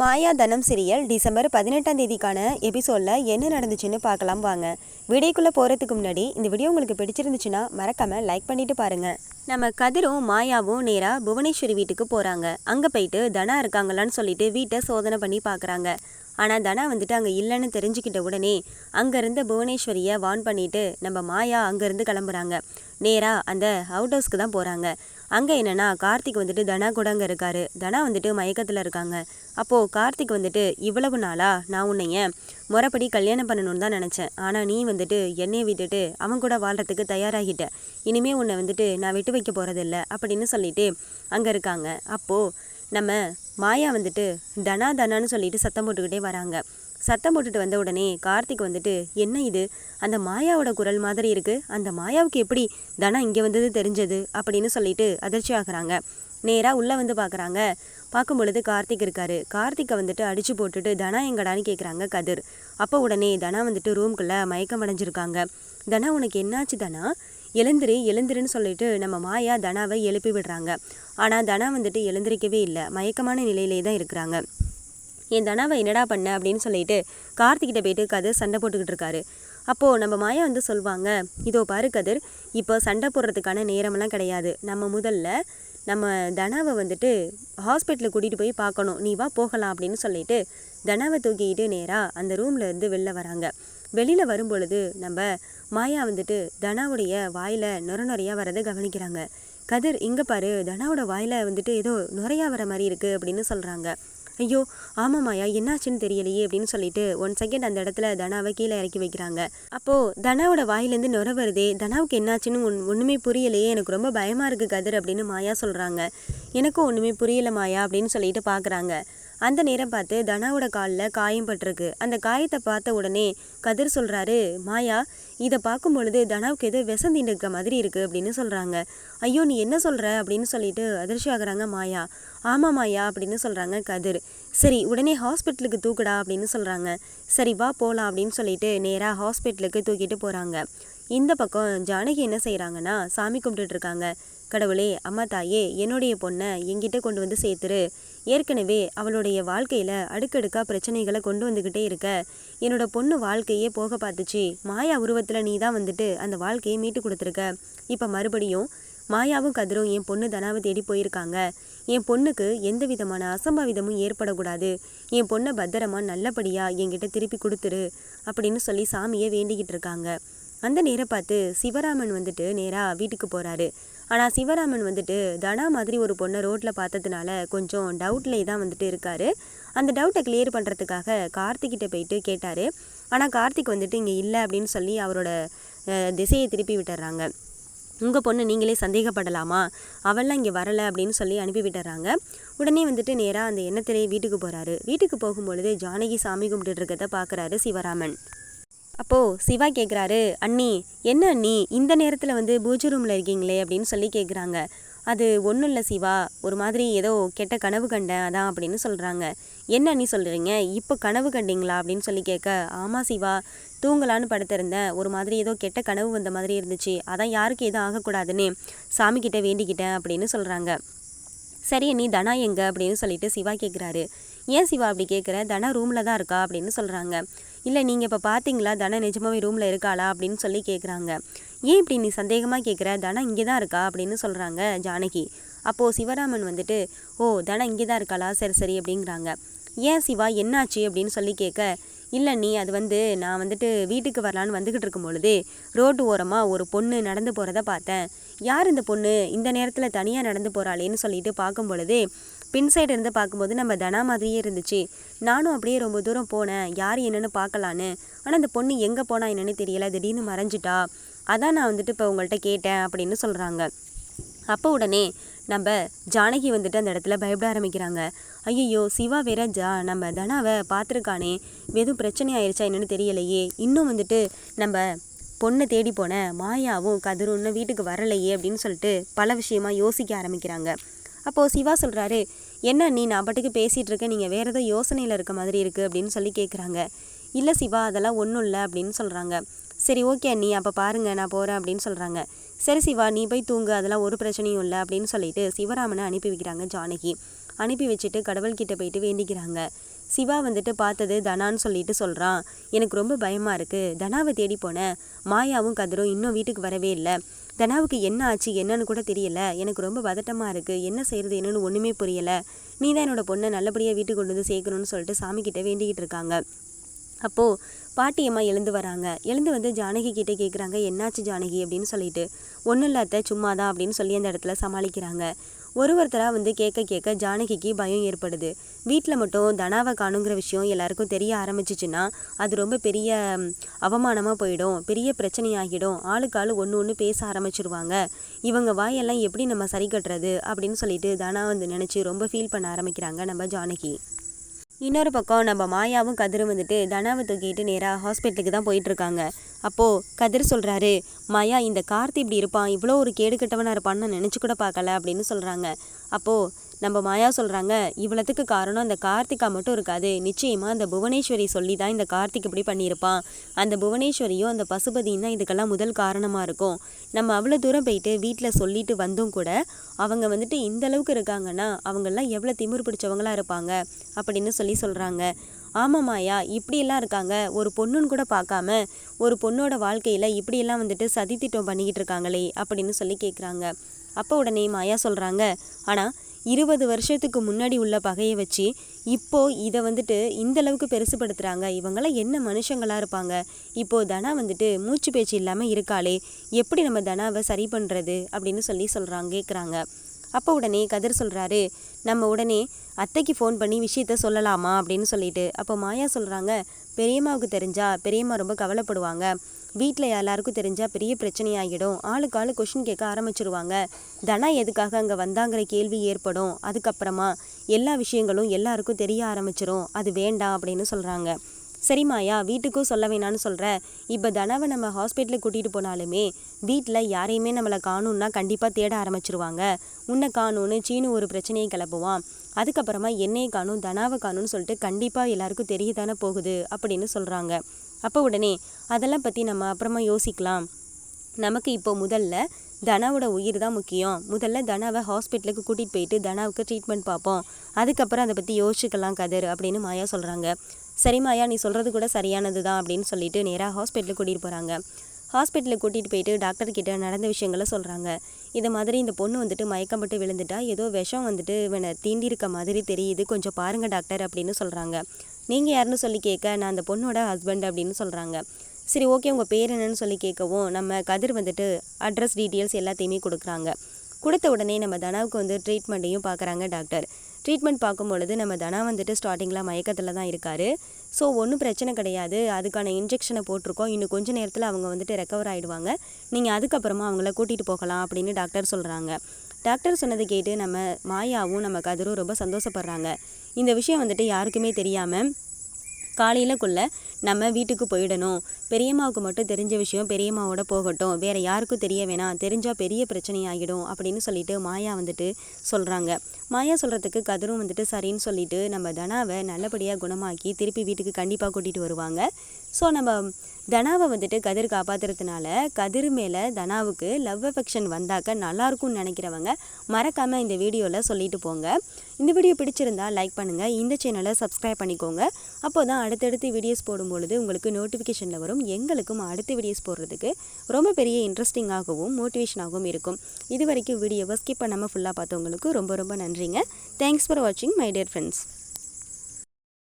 மாயா தனம் serial December பதினெட்டாம் தேதிக்கான எபிசோடில் என்ன நடந்துச்சுன்னு பார்க்கலாம் வாங்க. வீடியோக்குள்ளே போகிறதுக்கு முன்னாடி இந்த வீடியோ உங்களுக்கு பிடிச்சிருந்துச்சுன்னா மறக்காமல் லைக் பண்ணிட்டு பாருங்கள் நம்ம கதிரும் மாயாவும் நேராக புவனேஸ்வரி வீட்டுக்கு போகிறாங்க அங்கே போயிட்டு தனா இருக்காங்களான்னு சொல்லிட்டு வீட்டை சோதனை பண்ணி பார்க்குறாங்க ஆனால் தனா வந்துட்டு அங்கே இல்லைன்னு தெரிஞ்சுக்கிட்ட உடனே அங்கேருந்து புவனேஸ்வரியை வான் பண்ணிட்டு நம்ம மாயா அங்கேருந்து கிளம்புறாங்க. நேராக அந்த அவுட் ஹவுஸ்க்கு தான் போகிறாங்க அங்கே என்னன்னா கார்த்திக் வந்துட்டு தனா கூட அங்கே இருக்காரு. தனா வந்துட்டு மயக்கத்தில் இருக்காங்க. அப்போது கார்த்திக் வந்துட்டு இவ்வளவு நாளா நான் உன்னைய முறைப்படி கல்யாணம் பண்ணணும்னு தான் நினச்சேன். ஆனால் நீ வந்துட்டு என்னையை விட்டுட்டு அவன் கூட வாழ்கிறதுக்கு தயாராகிட்ட. இனிமே உன்னை வந்துட்டு நான் விட்டு வைக்க போகிறதில்ல அப்படின்னு சொல்லிட்டு அங்கே இருக்காங்க. அப்போது நம்ம மாயா வந்துட்டு தனா தனான்னு சொல்லிட்டு சத்தம் போட்டுக்கிட்டே வராங்க. சத்தம் போட்டுட்டு வந்த உடனே கார்த்திக் வந்துட்டு என்ன இது? அந்த மாயாவோட குரல் மாதிரி இருக்குது அந்த மாயாவுக்கு எப்படி தனா இங்கே வந்தது தெரிஞ்சது? அப்படின்னு சொல்லிட்டு அதிர்ச்சி ஆகுறாங்க. நேராக உள்ளே வந்து பார்க்குறாங்க பார்க்கும் பொழுது கார்த்திக் இருக்காரு. கார்த்திக்கை வந்துட்டு அடிச்சு போட்டுட்டு தனா எங்கடான்னு கேட்குறாங்க கதிர். அப்போ உடனே தனா வந்துட்டு ரூம்குள்ளே மயக்கம் அடைஞ்சிருக்காங்க. தனா உனக்கு என்னாச்சு தனா? எழுந்திரு எழுந்திருன்னு சொல்லிட்டு நம்ம மாயா தனாவை எழுப்பி விடுறாங்க. ஆனால் தனா வந்துட்டு எழுந்திருக்கவே இல்லை. மயக்கமான நிலையிலே தான் இருக்கிறாங்க. என் தனாவை என்னடா பண்ண? அப்படின்னு சொல்லிட்டு கார்த்திகிட்ட போயிட்டு கதிர் சண்டை போட்டுக்கிட்டு இருக்காரு. அப்போது நம்ம மாயா வந்து சொல்லுவாங்க இதோ பாரு கதிர் இப்போ சண்டை போடுறதுக்கான நேரமெல்லாம் கிடையாது. நம்ம முதல்ல நம்ம தனாவை வந்துட்டு ஹாஸ்பிட்டலில் கூட்டிகிட்டு போய் பார்க்கணும். நீ வா போகலாம் அப்படின்னு சொல்லிட்டு தனாவை தூக்கிக்கிட்டு நேராக அந்த ரூமில் இருந்து வெளில வராங்க. வெளியில் வரும்பொழுது நம்ம மாயா வந்துட்டு தனாவுடைய வாயில் நுர நுறையா வரதை கவனிக்கிறாங்க. கதிர் இங்கே பாரு தனாவோட வாயில் வந்துட்டு ஏதோ நுரையா வர மாதிரி இருக்குது அப்படின்னு சொல்கிறாங்க ஐயோ ஆமாம் மாயா என்னாச்சுன்னு தெரியலையே அப்படின்னு சொல்லிட்டு ஒன் செகண்ட் அந்த இடத்துல தனாவை கீழே இறக்கி வைக்கிறாங்க. அப்போது தனாவோட வாயிலேருந்து நுர வருதே தனாவுக்கு என்னாச்சுன்னு ஒன் ஒன்றுமே புரியலையே எனக்கு ரொம்ப பயமாக இருக்குது கதிர் அப்படின்னு மாயா சொல்கிறாங்க எனக்கும் ஒன்றுமே புரியல மாயா அப்படின்னு சொல்லிட்டு பார்க்குறாங்க அந்த நேரம் பார்த்து தனாவோட காலில் காயம் பட்டிருக்கு. அந்த காயத்தை பார்த்த உடனே கதிர் சொல்கிறாரு மாயா இதை பார்க்கும் பொழுது தனாவுக்கு ஏதோ விசந்தின்னு இருக்க மாதிரி இருக்குது அப்படின்னு சொல்கிறாங்க ஐயோ நீ என்ன சொல்கிற அப்படின்னு சொல்லிட்டு அதிர்ச்சி ஆகுறாங்க மாயா. ஆமாம் மாயா அப்படின்னு சொல்கிறாங்க கதிர். சரி உடனே ஹாஸ்பிட்டலுக்கு தூக்குடா அப்படின்னு சொல்கிறாங்க சரி வா போகலாம் அப்படின்னு சொல்லிட்டு நேராக ஹாஸ்பிட்டலுக்கு தூக்கிட்டு போகிறாங்க இந்த பக்கம் ஜானகி என்ன செய்கிறாங்கன்னா சாமி கும்பிட்டுட்டு இருக்காங்க. கடவுளே அம்மா தாயே என்னுடைய பொண்ணை எங்கிட்ட கொண்டு வந்து சேர்த்துரு. ஏற்கனவே அவளுடைய வாழ்க்கையில் அடுக்கடுக்காக பிரச்சனைகளை கொண்டு வந்துக்கிட்டே இருக்க. என்னோட பொண்ணு வாழ்க்கையே போக பார்த்துச்சு. மாயா உருவத்தில் நீ தான் வந்துட்டு அந்த வாழ்க்கையை மீட்டு கொடுத்துருக்க. இப்போ மறுபடியும் மாயாவும் கதிரும் என் பொண்ணு தனாவை தேடி போயிருக்காங்க. என் பொண்ணுக்கு எந்த விதமான அசம்பாவிதமும் ஏற்படக்கூடாது. என் பொண்ணை பத்திரமா நல்லபடியாக என்கிட்ட திருப்பி கொடுத்துரு அப்படின்னு சொல்லி சாமியை வேண்டிக்கிட்டு இருக்காங்க. அந்த நேரம் பார்த்து சிவராமன் வந்துட்டு நேராக வீட்டுக்கு போகிறாரு ஆனால் சிவராமன் வந்துட்டு தனா மாதிரி ஒரு பொண்ணை ரோட்டில் பார்த்ததுனால கொஞ்சம் டவுட்லேயே தான் வந்துட்டு இருக்காரு. அந்த டவுட்டை கிளியர் பண்ணுறதுக்காக கார்த்திக்கிட்ட போயிட்டு கேட்டார். ஆனால் கார்த்திக் வந்துட்டு இங்கே இல்லை அப்படின்னு சொல்லி அவரோட திசையை திருப்பி விட்டுறாங்க. உங்கள் பொண்ணு நீங்களே சந்தேகப்படலாமா? அவள்லாம் இங்கே வரலை அப்படின்னு சொல்லி அனுப்பி விட்டுறாங்க. உடனே வந்துட்டு நேராக அந்த எண்ணத்திலே வீட்டுக்கு போகிறாரு வீட்டுக்கு போகும்பொழுது ஜானகி சாமி கும்பிட்டு இருக்கிறத பார்க்குறாரு சிவராமன். அப்போது சிவா கேட்குறாரு அண்ணி என்ன அண்ணி இந்த நேரத்தில் வந்து பூஜை ரூமில் இருக்கீங்களே? அப்படின்னு சொல்லி கேட்குறாங்க அது ஒன்றும் இல்லை சிவா ஒரு மாதிரி ஏதோ கெட்ட கனவு கண்டேன் அதான் அப்படின்னு சொல்கிறாங்க என்ன அண்ணி சொல்கிறீங்க இப்போ கனவு கண்டிங்களா? அப்படின்னு சொல்லி கேட்க ஆமாம் சிவா தூங்கலான்னு படுத்திருந்தேன் ஒரு மாதிரி ஏதோ கெட்ட கனவு வந்த மாதிரி இருந்துச்சு அதான் யாருக்கு எதுவும் ஆகக்கூடாதுன்னு சாமிக்கிட்ட வேண்டிக்கிட்டேன் அப்படின்னு சொல்கிறாங்க சரி நீ தனா எங்க? அப்படின்னு சொல்லிட்டு சிவா கேட்குறாரு ஏன் சிவா அப்படி கேட்குற தனா ரூமில் தான் இருக்கா? அப்படின்னு சொல்கிறாங்க இல்லை நீங்கள் இப்போ பார்த்தீங்களா தனா நிஜமாவே ரூமில் இருக்காளா? அப்படின்னு சொல்லி கேட்குறாங்க ஏன் இப்படி நீ சந்தேகமாக கேட்குற தனா இங்கே தான் இருக்கா? அப்படின்னு சொல்கிறாங்க ஜானகி. அப்போது சிவராமன் வந்துட்டு ஓ தனா இங்கே தான் இருக்காளா? சரி சரி அப்படிங்கிறாங்க. ஏன் சிவா? என்னாச்சு? அப்படின்னு சொல்லி கேட்க இல்லை நீ அது வந்து நான் வந்துட்டு வீட்டுக்கு வரலான்னு வந்துக்கிட்டு இருக்கும் பொழுது ரோட்டு ஓரமாக ஒரு பொண்ணு நடந்து போகிறத பார்த்தேன். யார் இந்த பொண்ணு? இந்த நேரத்தில் தனியாக நடந்து போகிறாளேன்னு சொல்லிட்டு பார்க்கும் பொழுது பின் சைடு இருந்து பார்க்கும்போது நம்ம தனா மாதிரியே இருந்துச்சு. நானும் அப்படியே ரொம்ப தூரம் போனேன். யார் என்னென்னு பார்க்கலான்னு. ஆனால் அந்த பொண்ணு எங்கே போனால் என்னென்னு தெரியல. திடீர்னு மறைஞ்சிட்டா. அதான் நான் வந்துட்டு இப்போ உங்கள்கிட்ட கேட்டேன் அப்படின்னு சொல்கிறாங்க அப்போ உடனே நம்ம ஜானகி வந்துட்டு அந்த இடத்துல பயப்பட ஆரம்பிக்கிறாங்க. ஐயோ சிவா வேற ஜா நம்ம தனாவை பார்த்துருக்கானே. எதுவும் பிரச்சனை ஆயிடுச்சா என்னென்னு தெரியலையே. இன்னும் வந்துட்டு நம்ம பொண்ணை தேடி போன மாயாவும் கதிரும் வீட்டுக்கு வரலையே அப்படின்னு சொல்லிட்டு பல விஷயமா யோசிக்க ஆரம்பிக்கிறாங்க. அப்போது சிவா சொல்கிறாரு என்ன நீ நான் பாட்டுக்கு பேசிகிட்டு இருக்க? நீங்கள் வேறு ஏதோ யோசனையில் இருக்க மாதிரி இருக்குது அப்படின்னு சொல்லி கேட்குறாங்க இல்லை சிவா அதெல்லாம் ஒன்றும் இல்லை அப்படின்னு சொல்கிறாங்க சரி ஓகே நீ அப்போ பாருங்க நான் போகிறேன் அப்படின்னு சொல்கிறாங்க சரி சிவா நீ போய் தூங்கு அதெல்லாம் ஒரு பிரச்சனையும் இல்லை அப்படின்னு சொல்லிட்டு சிவராமனை அனுப்பி வைக்கிறாங்க ஜானகி. அனுப்பி வச்சுட்டு கடவுள்கிட்ட போயிட்டு வேண்டிக்கிறாங்க. சிவா வந்துட்டு பார்த்தது தனான்னு சொல்லிட்டு சொல்கிறான் எனக்கு ரொம்ப பயமாக இருக்குது தனாவை தேடி போனேன். மாயாவும் கதிரும் இன்னும் வீட்டுக்கு வரவே இல்லை. தனாவுக்கு என்ன ஆச்சு என்னன்னு கூட தெரியல. எனக்கு ரொம்ப பதட்டமாக இருக்குது என்ன செய்கிறது என்னன்னு ஒன்றுமே புரியலை. நீ தான் என்னோட பொண்ணை நல்லபடியாக வீட்டுக்கு கொண்டு வந்து சேர்க்கணும்னு சொல்லிட்டு சாமிக்கிட்ட வேண்டிக்கிட்டு இருக்காங்க. அப்போது பாட்டியம்மா எழுந்து வராங்க. எழுந்து வந்து ஜானகி கிட்டே கேட்குறாங்க என்னாச்சு ஜானகி? அப்படின்னு சொல்லிட்டு. ஒன்றும் இல்லாத சும்மா தான் அப்படின்னு சொல்லி அந்த இடத்துல சமாளிக்கிறாங்க. ஒரு ஒருத்தராக வந்து கேட்க கேட்க ஜானகிக்கு பயம் ஏற்படுது. வீட்டில் மட்டும் தனாவை காணுங்கிற விஷயம் எல்லாருக்கும் தெரிய ஆரம்பிச்சிச்சுன்னா அது ரொம்ப பெரிய அவமானமாக போயிடும். பெரிய பிரச்சனையாகிடும். ஆளுக்கு ஆள் ஒன்று ஒன்று பேச ஆரம்பிச்சிருவாங்க. இவங்க வாயெல்லாம் எப்படி நம்ம சரி கட்டுறது அப்படின்னு சொல்லிட்டு தனா வந்து நினச்சி ரொம்ப ஃபீல் பண்ண ஆரம்பிக்கிறாங்க நம்ம ஜானகி. இன்னொரு பக்கம் நம்ம மாயாவும் கதிரும் வந்துட்டு தனாவை தூக்கிட்டு நேராக ஹாஸ்பிட்டலுக்கு தான் போயிட்டுருக்காங்க அப்போது கதிர் சொல்கிறாரு மாயா இந்த கார்த்தி இப்படி இருப்பான். இவ்வளோ ஒரு கேடு கெட்டவனாக இருப்பான்னு நினச்சி கூட பார்க்கல அப்படின்னு சொல்கிறாங்க அப்போது நம்ம மாயா சொல்கிறாங்க இவ்வளோத்துக்கு காரணம் அந்த கார்த்திகா மட்டும் இருக்காது. நிச்சயமாக அந்த புவனேஸ்வரி சொல்லி தான் இந்த கார்த்திக் இப்படி பண்ணியிருப்பான். அந்த புவனேஸ்வரியும் அந்த பசுபதியும் தான் இதுக்கெல்லாம் முதல் காரணமாக இருக்கும். நம்ம அவ்வளோ தூரம் போயிட்டு வீட்டில் சொல்லிட்டு வந்தும் கூட அவங்க வந்துட்டு இந்த அளவுக்கு இருக்காங்கன்னா அவங்கெல்லாம் எவ்வளோ திமிர் பிடிச்சவங்களா இருப்பாங்க அப்படின்னு சொல்லி சொல்கிறாங்க ஆமாம் மாயா இப்படியெல்லாம் இருக்காங்க. ஒரு பொண்ணுன்னு கூட பார்க்காம ஒரு பொண்ணோட வாழ்க்கையில் இப்படியெல்லாம் வந்துட்டு சதித்திட்டம் பண்ணிக்கிட்டு இருக்காங்களே அப்படின்னு சொல்லி கேட்குறாங்க அப்போ உடனே மாயா சொல்கிறாங்க ஆனால் இருபது வருஷத்துக்கு முன்னாடி உள்ள பகையை வச்சு இப்போது இதை வந்துட்டு இந்த அளவுக்கு பெருசுப்படுத்துகிறாங்க இவங்களாம் என்ன மனுஷங்களாக இருப்பாங்க? இப்போது தனா வந்துட்டு மூச்சு பேச்சு இல்லாமல் இருக்காளே. எப்படி நம்ம தனாவை சரி பண்ணுறது அப்படின்னு சொல்லி சொல்கிறாங்க கேட்குறாங்க அப்போ உடனே கதிர் சொல்கிறாரு நம்ம உடனே அத்தைக்கு ஃபோன் பண்ணி விஷயத்த சொல்லலாமா அப்படின்னு சொல்லிட்டு அப்போ மாயா சொல்கிறாங்க பெரியம்மாவுக்கு தெரிஞ்சா பெரியம்மா ரொம்ப கவலைப்படுவாங்க. வீட்டில் எல்லாருக்கும் தெரிஞ்சால் பெரிய பிரச்சனையாகிடும். ஆளுக்கு ஆள் கொஷின் கேட்க ஆரம்பிச்சிருவாங்க. தனா எதுக்காக அங்கே வந்தாங்கிற கேள்வி ஏற்படும். அதுக்கப்புறமா எல்லா விஷயங்களும் எல்லாருக்கும் தெரிய ஆரம்பிச்சிரும். அது வேண்டாம் அப்படின்னு சொல்கிறாங்க சரி மாயா வீட்டுக்கும் சொல்ல வேணான்னு சொல்கிற இப்போ தனவை நம்ம ஹாஸ்பிட்டலுக்கு கூட்டிகிட்டு போனாலுமே வீட்டில் யாரையுமே நம்மளை காணும்னா கண்டிப்பாக தேட ஆரம்பிச்சிருவாங்க. உன்னை காணும்னு சீனு ஒரு பிரச்சனையை கிளப்புவான். அதுக்கப்புறமா என்னையை காணும் தனாவை காணும்னு சொல்லிட்டு கண்டிப்பாக எல்லாருக்கும் தெரிய தானே போகுது அப்படின்னு சொல்கிறாங்க அப்போ உடனே அதெல்லாம் பற்றி நம்ம அப்புறமா யோசிக்கலாம். நமக்கு இப்போ முதல்ல தனாவோட உயிர் தான் முக்கியம். முதல்ல தனாவை ஹாஸ்பிட்டலுக்கு கூட்டிகிட்டு போயிட்டு தனாவுக்கு ட்ரீட்மெண்ட் பார்ப்போம். அதுக்கப்புறம் அதை பற்றி யோசிச்சுக்கலாம் கதிர் அப்படின்னு மாயா சொல்கிறாங்க சரி மாயா நீ சொல்கிறது கூட சரியானது தான் அப்படின்னு சொல்லிட்டு நேராக ஹாஸ்பிட்டலுக்கு கூட்டிகிட்டு போகிறாங்க ஹாஸ்பிட்டலுக்கு கூட்டிகிட்டு போயிட்டு டாக்டர்கிட்ட நடந்த விஷயங்களை சொல்கிறாங்க. இது மாதிரி இந்த பொண்ணு வந்துட்டு மயக்கப்பட்டு விழுந்துட்டா ஏதோ விஷம் வந்துட்டு இவனை தீண்டியிருக்க மாதிரி தெரியுது கொஞ்சம் பாருங்கள் டாக்டர் அப்படின்னு சொல்கிறாங்க. நீங்கள் யாருன்னு சொல்லி கேட்க நான் அந்த பொண்ணோட ஹஸ்பண்ட் அப்படின்னு சொல்கிறாங்க. சரி ஓகே உங்கள் பேர் என்னன்னு சொல்லி கேட்கவும் நம்ம கதிர் வந்துட்டு அட்ரஸ் டீட்டெயில்ஸ் எல்லாத்தையுமே கொடுக்குறாங்க. கொடுத்த உடனே நம்ம தனாவுக்கு வந்து ட்ரீட்மெண்ட்டையும் பார்க்குறாங்க டாக்டர். ட்ரீட்மெண்ட் பார்க்கும் பொழுது நம்ம தனா வந்துட்டு ஸ்டார்டிங்கில் மயக்கத்தில் தான் இருக்கார். ஸோ ஒன்றும் பிரச்சனை கிடையாது. அதுக்கான இன்ஜெக்ஷனை போட்டிருக்கோம். இன்னும் கொஞ்சம் நேரத்தில் அவங்க வந்துட்டு ரெக்கவர் ஆகிடுவாங்க நீங்கள் அதுக்கப்புறமா அவங்கள கூட்டிகிட்டு போகலாம் அப்படின்னு டாக்டர் சொல்கிறாங்க டாக்டர் சொன்னது கேட்டு நம்ம மாயாவும் நம்ம கதிரும் ரொம்ப சந்தோஷப்படுறாங்க. இந்த விஷயம் வந்துட்டு யாருக்குமே தெரியாமல் காலையிலக்குள்ளே நம்ம வீட்டுக்கு போயிடணும். பெரியம்மாவுக்கு மட்டும் தெரிஞ்ச விஷயம் பெரியம்மாவோட போகட்டும். வேறு யாருக்கும் தெரிய வேணாம். தெரிஞ்சால் பெரிய பிரச்சனை ஆகிடும் அப்படின்னு சொல்லிட்டு மாயா வந்துட்டு சொல்கிறாங்க மாயா சொல்கிறதுக்கு கதிரும் வந்துட்டு சரின்னு சொல்லிட்டு நம்ம தனாவை நல்லபடியாக குணமாக்கி திருப்பி வீட்டுக்கு கண்டிப்பாக கூட்டிகிட்டு வருவாங்க. ஸோ நம்ம தனாவை வந்துட்டு கதிர் காப்பாற்றுறதுனால கதிர் மேலே தனாவுக்கு லவ் அஃபெக்ஷன் வந்தாக்க நல்லாயிருக்கும்னு நினைக்கிறவங்க மறக்காமல் இந்த வீடியோவில் சொல்லிட்டு போங்க. இந்த வீடியோ பிடிச்சிருந்தா லைக் பண்ணுங்கள் இந்த சேனலை சப்ஸ்கிரைப் பண்ணிக்கோங்க. அப்போ தான் அடுத்தடுத்து வீடியோஸ் போடும்பொழுது உங்களுக்கு நோட்டிஃபிகேஷனில் வரும். எங்களுக்கும் அடுத்த வீடியோஸ் போடுறதுக்கு ரொம்ப பெரிய இன்ட்ரெஸ்டிங்காகவும் மோட்டிவேஷனாகவும் இருக்கும். இது வரைக்கும் வீடியோவை ஸ்கிப் பண்ணாமல் ஃபுல்லாக பார்த்தவங்களுக்கு ரொம்ப ரொம்ப நன்றி. பண்ணுறீங்க தேங்க்ஸ் ஃபார் வாட்சிங் மை டியர் ஃப்ரெண்ட்ஸ்